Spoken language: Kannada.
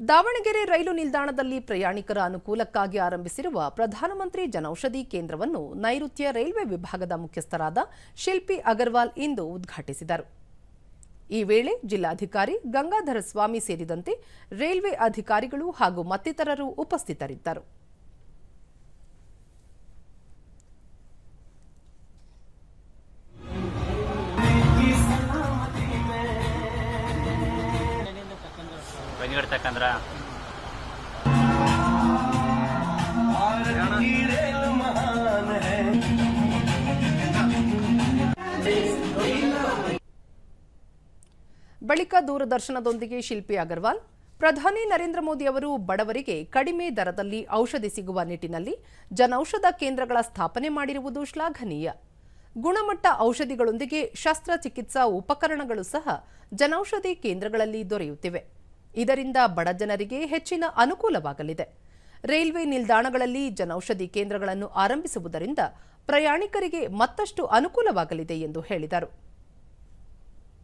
ದಾವಣಗೆರೆ ರೈಲು ನಿಲ್ದಾಣದಲ್ಲಿ ಪ್ರಯಾಣಿಕರ ಅನುಕೂಲಕ್ಕಾಗಿ ಆರಂಭಿಸಿರುವ ಪ್ರಧಾನಮಂತ್ರಿ ಜನೌಷಧಿ ಕೇಂದ್ರವನ್ನು ನೈಋತ್ಯ ರೈಲ್ವೆ ವಿಭಾಗದ ಮುಖ್ಯಸ್ಥರಾದ ಶಿಲ್ಪಿ ಅಗರ್ವಾಲ್ ಇಂದು ಉದ್ಘಾಟಿಸಿದರು. ಈ ವೇಳೆ ಜಿಲ್ಲಾಧಿಕಾರಿ ಗಂಗಾಧರ ಸ್ವಾಮಿ ಸೇರಿದಂತೆ ರೈಲ್ವೆ ಅಧಿಕಾರಿಗಳು ಹಾಗೂ ಮತ್ತಿತರರು ಉಪಸ್ಥಿತರಿದ್ದರು. ಬಂದಿಗಡ್ ತಕ್ಕಂದ್ರ ಬಳಿಕ ದೂರದರ್ಶನದೊಂದಿಗೆ ಶಿಲ್ಪಿ ಅಗರ್ವಾಲ್, ಪ್ರಧಾನಿ ನರೇಂದ್ರ ಮೋದಿ ಅವರು ಬಡವರಿಗೆ ಕಡಿಮೆ ದರದಲ್ಲಿ ಔಷಧಿ ಸಿಗುವ ನಿಟ್ಟಿನಲ್ಲಿ ಜನೌಷಧ ಕೇಂದ್ರಗಳ ಸ್ಥಾಪನೆ ಮಾಡಿರುವುದು ಶ್ಲಾಘನೀಯ. ಗುಣಮಟ್ಟ ಔಷಧಿಗಳೊಂದಿಗೆ ಶಸ್ತ್ರಚಿಕಿತ್ಸಾ ಉಪಕರಣಗಳು ಸಹ ಜನೌಷಧಿ ಕೇಂದ್ರಗಳಲ್ಲಿ ದೊರೆಯುತ್ತಿವೆ. ಇದರಿಂದ ಬಡ ಜನರಿಗೆ ಹೆಚ್ಚಿನ ಅನುಕೂಲವಾಗಲಿದೆ. ರೈಲ್ವೆ ನಿಲ್ದಾಣಗಳಲ್ಲಿ ಜನೌಷಧಿ ಕೇಂದ್ರಗಳನ್ನು ಆರಂಭಿಸುವುದರಿಂದ ಪ್ರಯಾಣಿಕರಿಗೆ ಮತ್ತಷ್ಟು ಅನುಕೂಲವಾಗಲಿದೆ ಎಂದು ಹೇಳಿದರು.